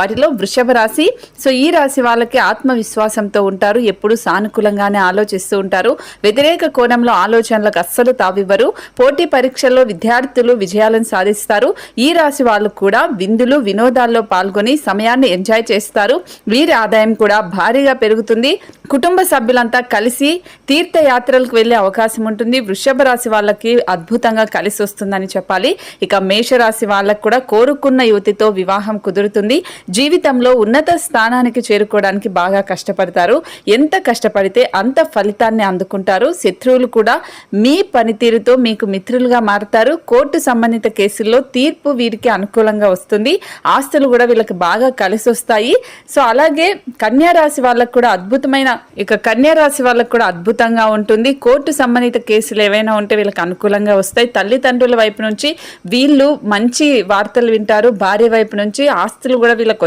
వాటిలో వృషభ రాశి. సో ఈ రాశి వాళ్ళకి ఆత్మవిశ్వాసంతో ఉంటారు. ఎప్పుడు సానుకూలంగానే ఆలోచిస్తూ ఉంటారు. వ్యతిరేక కోణంలో ఆలోచనలకు అస్సలు తావివ్వరు. పోటీ పరీక్షల్లో విద్యార్థులు విజయాలను సాధిస్తారు. ఈ రాశి వాళ్ళు కూడా విందులు వినోదాల్లో పాల్గొని సమయాన్ని ఎంజాయ్ చేస్తారు. వీరి ఆదాయం కూడా భారీగా పెరుగుతుంది. కుటుంబ సభ్యులంతా కలిసి తీర్థయాత్రలకు వెళ్ళే అవకాశం ఉంటుంది. వృషభ రాశి వాళ్ళకి అద్భుతంగా కలిసి వస్తుందని చెప్పాలి. ఇక మేషరాశి వాళ్ళకు కూడా కోరుకున్న యువతితో వివాహం కుదురుతుంది. జీవితంలో ఉన్నత స్థానానికి చేరుకోవడానికి బాగా కష్టపడతారు. ఎంత కష్టపడితే అంత ఫలితాన్ని అందుకుంటారు. శత్రువులు కూడా మీ పనితీరుతో మీకు మిత్రులుగా మారుతారు. కోర్టు సంబంధిత కేసుల్లో తీర్పు వీరికి అనుకూలంగా వస్తుంది. ఆస్తులు కూడా వీళ్ళకి బాగా కలిసి వస్తాయి సో అలాగే కన్యారాశి వాళ్ళకు కూడా అద్భుతమైన ఇక కన్యారాశి వాళ్ళకు కూడా అద్భుతంగా ఉంటుంది. కోర్టు సంబంధిత కేసులు ఏవైనా ఉంటే వీళ్ళకి అనుకూలంగా వస్తాయి. తల్లిదండ్రుల వైపు నుంచి వీళ్ళు మంచి వార్తలు వింటారు. భార్య వైపు నుంచి ఆస్తులు కూడా వీళ్ళకి